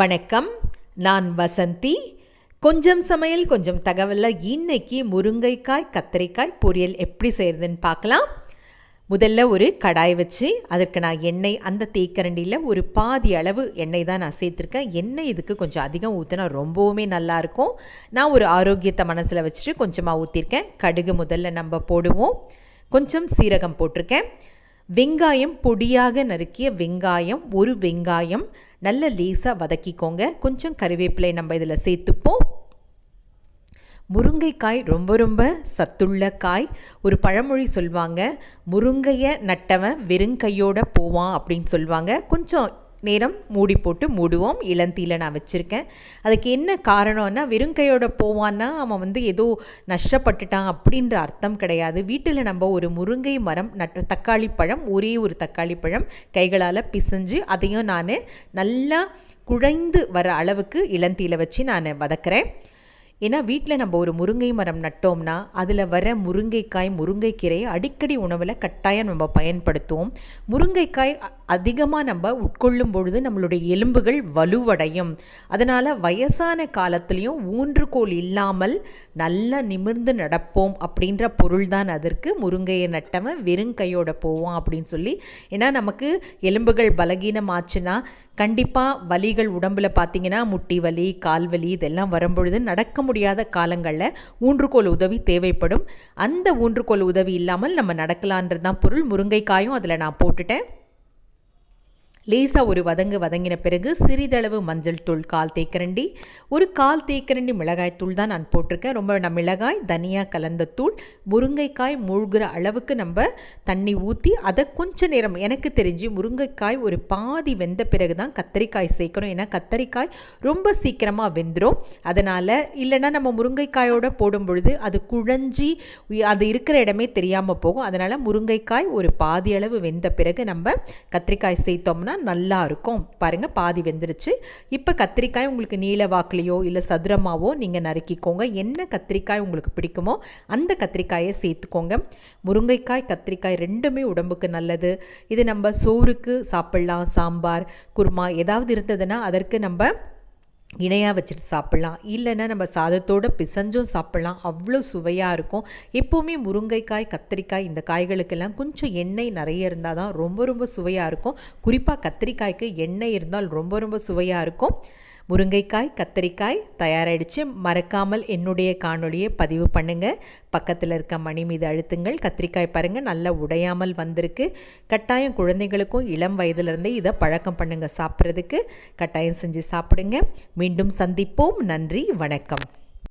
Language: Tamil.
வணக்கம். நான் வசந்தி. கொஞ்சம் சமையல் கொஞ்சம் தகவலில் இன்னைக்கு முருங்கைக்காய் கத்திரிக்காய் பொரியல் எப்படி செய்கிறதுன்னு பார்க்கலாம். முதல்ல ஒரு கடாய் வச்சு அதற்கு நான் எண்ணெய் அந்த தேக்கரண்டியில் ஒரு பாதி அளவு எண்ணெய் தான் நான் சேர்த்துருக்கேன். எண்ணெய் இதுக்கு கொஞ்சம் அதிகம் ஊற்றினா ரொம்பவுமே நல்லாயிருக்கும் நான் ஒரு ஆரோக்கியத்தை மனசில் வச்சுட்டு கொஞ்சமாக ஊற்றிருக்கேன் கடுகு முதல்ல நம்ம போடுவோம். கொஞ்சம் சீரகம் போட்டிருக்கேன். வெங்காயம் பொடியாக நறுக்கிய வெங்காயம் ஒரு வெங்காயம் நல்ல லேசாக வதக்கிக்கோங்க. கொஞ்சம் கருவேப்பிலை நம்ம இதில் சேர்த்துப்போம். முருங்கைக்காய் ரொம்ப ரொம்ப சத்துள்ள காய். ஒரு பழமொழி சொல்லுவாங்க முருங்கையை நட்டவன் வெறுங்கையோட போவான் அப்படின்னு சொல்லுவாங்க கொஞ்சம் நேரம் மூடி போட்டு மூடுவோம். இளந்தீல நான் வச்சுருக்கேன். அதுக்கு என்ன காரணம்னா வெறுங்கையோட போவான்னா அவன் வந்து ஏதோ நஷ்டப்பட்டுட்டான் அப்படின்ற அர்த்தம் கிடையாது. வீட்டில் நம்ம ஒரு முருங்கை மரம் நட்டு தக்காளி பழம் ஒரே ஒரு தக்காளி பழம் கைகளால் பிசைஞ்சு அதையும் நான் நல்லா குழைந்து வர அளவுக்கு இளந்தீல வச்சு நான் வதக்கிறேன். ஏன்னா வீட்டில் நம்ம ஒரு முருங்கை மரம் நட்டோம்னா அதில் வர முருங்கைக்காய் முருங்கைக்கீரையை அடிக்கடி உணவில் கட்டாயம் நம்ம பயன்படுத்துவோம். முருங்கைக்காய் அதிகமாக நம்ம உட்கொள்ளும் பொழுது நம்மளுடைய எலும்புகள் வலுவடையும். அதனால் வயசான காலத்துலேயும் ஊன்றுகோல் இல்லாமல் நல்லா நிமிர்ந்து நடப்போம் அப்படின்ற பொருள் தான் அதற்கு. முருங்கையை நட்டவன் வெறுங்கையோட போவோம் அப்படின்னு சொல்லி. ஏன்னா நமக்கு எலும்புகள் பலகீனமாச்சுன்னா கண்டிப்பாக வலிகள் உடம்பில் பார்த்தீங்கன்னா முட்டி வலி கால் வலி இதெல்லாம் வரும்பொழுது நடக்க முடியாத காலங்களில் ஊன்றுகோல் உதவி தேவைப்படும். அந்த ஊன்றுகோல் உதவி இல்லாமல் நம்ம நடக்கலான்றது தான் பொருள். முருங்கைக்காயும் அதில் நான் போட்டுட்டேன். லேசாக ஒரு வதங்கு வதங்கின பிறகு சிறிதளவு மஞ்சள் தூள் கால் தேக்கரண்டி. ஒரு கால் தேக்கரண்டி மிளகாய் தூள் தான் நான் போட்டிருக்கேன். ரொம்ப நான் மிளகாய் தனியாக கலந்த தூள் முருங்கைக்காய் மூழ்கிற அளவுக்கு நம்ம தண்ணி ஊற்றி அதை கொஞ்ச நேரம் எனக்கு தெரிஞ்சு முருங்கைக்காய் ஒரு பாதி வெந்த பிறகு தான் கத்தரிக்காய் சேர்க்கணும். ஏன்னா கத்தரிக்காய் ரொம்ப சீக்கிரமாக வெந்துடும் அதனால் இல்லைன்னா நம்ம முருங்கைக்காயோட போடும் பொழுது அது குழஞ்சி அது இருக்கிற இடமே தெரியாமல் போகும். அதனால் முருங்கைக்காய் ஒரு பாதி அளவு வெந்த பிறகு நம்ம கத்திரிக்காய் சேர்த்தோம்னா நல்லா இருக்கும் பாருங்கள் பாதி வெந்துருச்சு. இப்போ கத்திரிக்காய் உங்களுக்கு நீல வாக்குலையோ இல்லை சதுரமாவோ நீங்கள் நறுக்கிக்கோங்க. என்ன கத்திரிக்காய் உங்களுக்கு பிடிக்குமோ அந்த கத்திரிக்காயை சேர்த்துக்கோங்க. முருங்கைக்காய் கத்திரிக்காய் ரெண்டுமே உடம்புக்கு நல்லது. இது நம்ம சோறுக்கு சாப்பிட்லாம். சாம்பார் குருமா ஏதாவது இருந்ததுன்னா அதற்கு நம்ம இணையாக வச்சுட்டு சாப்பிட்லாம். இல்லைன்னா நம்ம சாதத்தோடு பிசஞ்சும் சாப்பிட்லாம். அவ்வளோ சுவையாக இருக்கும். எப்போவுமே முருங்கைக்காய் கத்திரிக்காய் இந்த காய்களுக்கெல்லாம் கொஞ்சம் எண்ணெய் நிறைய இருந்தால் தான் ரொம்ப ரொம்ப சுவையாக இருக்கும். குறிப்பாக கத்திரிக்காய்க்கு எண்ணெய் இருந்தால் ரொம்ப ரொம்ப சுவையாக இருக்கும். முருங்கைக்காய் கத்தரிக்காய் தயாராகிடுச்சு மறக்காமல் என்னுடைய காணொலியை பதிவு பண்ணுங்கள் பக்கத்தில் இருக்க மணி மீது அழுத்துங்கள். கத்திரிக்காய் பாருங்கள் நல்லா உடையாமல் வந்திருக்கு. கட்டாயம் குழந்தைகளுக்கும் இளம் வயதிலிருந்தே இதை பழக்கம் பண்ணுங்கள் சாப்பிட்றதுக்கு. கட்டாயம் செஞ்சு சாப்பிடுங்க. மீண்டும் சந்திப்போம். நன்றி வணக்கம்.